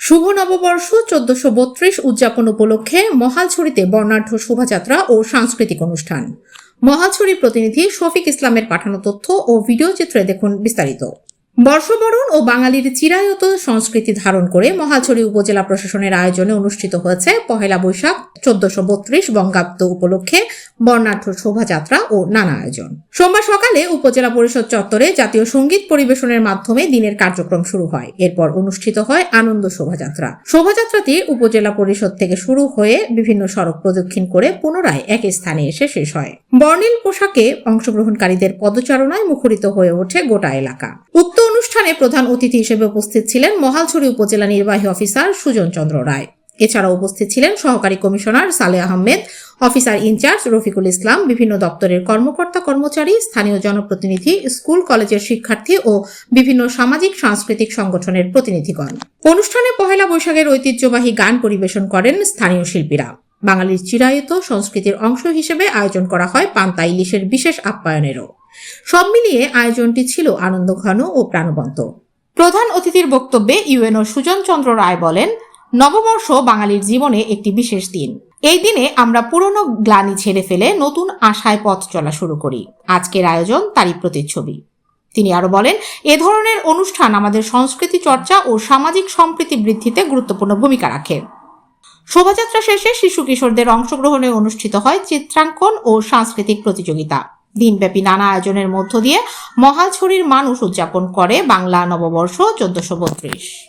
শুভ নববর্ষ চোদ্দশো বত্রিশ উদযাপন উপলক্ষে মহালছড়িতে বর্ণাঢ্য শোভাযাত্রা ও সাংস্কৃতিক অনুষ্ঠান। মহালছড়ি প্রতিনিধি শফিক ইসলামের পাঠানো তথ্য ও ভিডিও চিত্রে দেখুন বিস্তারিত। বর্ষবরণ ও বাঙালির চিরায়ত সংস্কৃতি ধারণ করে মহালছড়ি উপজেলা প্রশাসনের আয়োজনে অনুষ্ঠিত হয়েছে পহেলা বৈশাখ চোদ্দশো বত্রিশ বঙ্গাব্দ উপলক্ষে বর্ণাঢ্য শোভাযাত্রা ও নানা আয়োজন। সোমবার সকালে উপজেলা পরিষদ চত্বরে জাতীয় সংগীত পরিবেশনের মাধ্যমে দিনের কার্যক্রম শুরু হয়। এরপর অনুষ্ঠিত হয় আনন্দ শোভাযাত্রা। শোভাযাত্রাটি উপজেলা পরিষদ থেকে শুরু হয়ে বিভিন্ন সড়ক প্রদক্ষিণ করে পুনরায় এক স্থানে এসে শেষ হয়। বর্ণিল পোশাকে অংশগ্রহণকারীদের পদচারণায় মুখরিত হয়ে ওঠে গোটা এলাকা। উক্ত অনুষ্ঠানে প্রধান অতিথি হিসেবে উপস্থিত ছিলেন মহালছড়ি উপজেলা নির্বাহী অফিসার সুজন চন্দ্র রায়। এছাড়াও উপস্থিত ছিলেন সহকারী commissioner Saleh Ahmed, officer in-charge Rafiqul Islam, বিভিন্ন দপ্তরের কর্মকর্তা কর্মচারী, স্থানীয় জনপ্রতিনিধি, স্কুল, কলেজের শিক্ষার্থী ও বিভিন্ন সামাজিক, সাংস্কৃতিক সংগঠনের প্রতিনিধিগণ। অনুষ্ঠানে পহেলা বৈশাখের ঐতিহ্যবাহী গান পরিবেশন করেন স্থানীয় শিল্পীরা। বাঙালির চিরায়ত সংস্কৃতির অংশ হিসেবে আয়োজন করা হয় পান্তা ইলিশের বিশেষ আপ্যায়নেরও। সব মিলিয়ে আয়োজনটি ছিল আনন্দঘন ও প্রাণবন্ত। প্রধান অতিথির বক্তব্যে ইউএনও সুজন চন্দ্র রায় বলেন নববর্ষ বাঙালির জীবনে একটি বিশেষ দিন। এই দিনে আমরা পুরনো গ্লানি ছেড়ে ফেলে নতুন আশায় পথ চলা শুরু করি। আজকের আয়োজন তারই প্রতিচ্ছবি। তিনি আরও বলেন, এ ধরনের অনুষ্ঠান আমাদের সংস্কৃতি চর্চা ও সামাজিক সম্প্রীতি বৃদ্ধিতে গুরুত্বপূর্ণ ভূমিকা রাখে। শোভাযাত্রা শেষে শিশু কিশোরদের অংশগ্রহণে অনুষ্ঠিত হয় চিত্রাঙ্কন ও সাংস্কৃতিক প্রতিযোগিতা। দিনব্যাপী নানা আয়োজনের মধ্য দিয়ে মহালছড়ির মানুষ উদযাপন করে বাংলা নববর্ষ চোদ্দশো বত্রিশ।